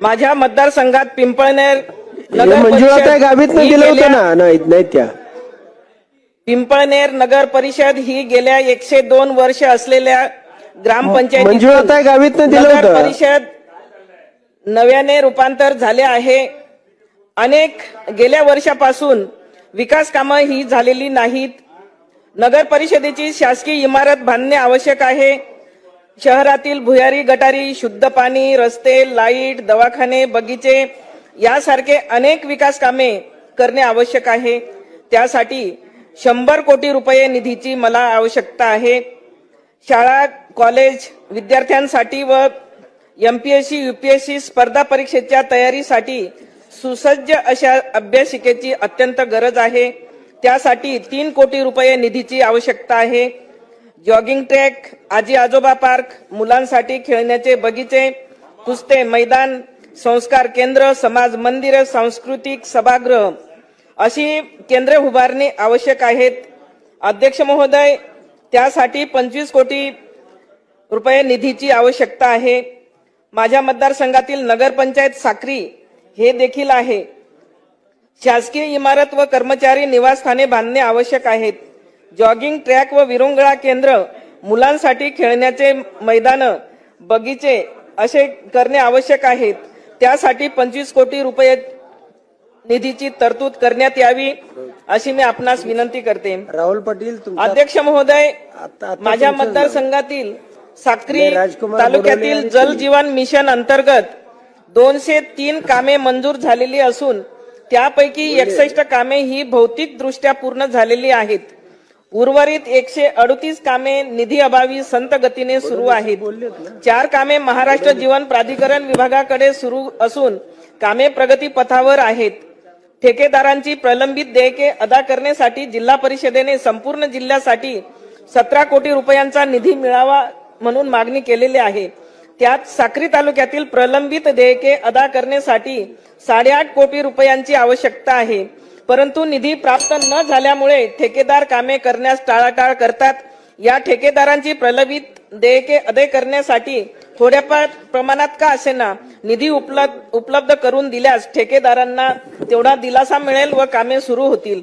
माझ्या मतदारसंघात पिंपळनेर नगर मंजुळाताई परिषद गावित दिलं गेल्या- होतं ना? नाही नाही त्या. पिंपळनेर नगर परिषद ही गेल्या एकशे दोन वर्ष असलेल्या ग्रामपंचायत मंजुळाताई गावित दिलं नगर होतं? परिषद नव्याने रूपांतर झाले आहे. अनेक गेल्या वर्षापासून विकास कामं ही झालेली नाहीत. नगर परिषदेची शासकीय इमारत बांधणे आवश्यक आहे. शहरातील भुयारी गटारी शुद्ध पाणी रस्ते लाइट दवाखाने बगीचे यासारखे अनेक विकास कामे करणे आवश्यक आहे. त्यासाठी शंभर कोटी रुपये निधीची मला आवश्यकता आहे. शाळा कॉलेज विद्यार्थ्यांसाठी व एमपीएससी युपीएससी स्पर्धा परीक्षेच्या तयारीसाठी सुसज्ज अशा अभ्यासिकेची अत्यंत गरज आहे. त्यासाठी तीन कोटी रुपये निधीची आवश्यकता आहे. जॉगिंग ट्रॅक आजी आजोबा पार्क मुलांसाठी खेळण्याचे बगीचे कुस्ते मैदान संस्कार केंद्र समाज मंदिर सांस्कृतिक सभागृह अशी केंद्रे उभारणे आवश्यक आहेत. अध्यक्ष महोदय त्यासाठी पंचवीस कोटी रुपये निधीची आवश्यकता आहे. माझ्या मतदारसंघातील नगरपंचायत साक्री हे देखील आहे. शासकीय इमारत व कर्मचारी निवासस्थाने बांधणे आवश्यक आहेत. जॉगिंग ट्रॅक व विरंगुळा केंद्र मुलांसाठी खेळण्याचे मैदान बगीचे असे करणे आवश्यक आहेत. त्यासाठी पंचवीस कोटी रुपये निधीची तरतूद करण्यात यावी अशी मी आपणास विनंती करते. राहुल पाटील अध्यक्ष महोदय माझ्या मतदारसंघातील साक्री तालुक्यातील जल जीवन मिशन अंतर्गत दोनशे तीन कामे मंजूर झालेली असून त्यापैकी एकसष्ट कामे ही भौतिक दृष्ट्या पूर्ण झालेली आहेत. उर्वरित एकशे अडतीस कामे निधी अभावी संत गतीने सुरू आहेत. चार कामे महाराष्ट्र जीवन प्राधिकरण विभागाकडे सुरू असून कामे प्रगती पथावर आहेत. ठेकेदारांची प्रलंबित देयके अदा करण्यासाठी जिल्हा परिषदेने संपूर्ण जिल्ह्यासाठी सतरा कोटी रुपयांचा निधी मिळावा म्हणून मागणी केलेली आहे. त्यात साक्री तालुक्यातील प्रलंबित देयके अदा करण्यासाठी साडेआठ कोटी रुपयांची आवश्यकता आहे. परंतु निधी प्राप्त न झाल्यामुळे ठेकेदार कामे करण्यास टाळाटाळ करतात. या ठेकेदारांची प्रलंबित देयके अदय करण्यासाठी थोड्याफार प्रमाणात का असेना निधी उपलब्ध उपलब्ध करून दिल्यास ठेकेदारांना तेवढा दिलासा मिळेल व कामे सुरू होतील.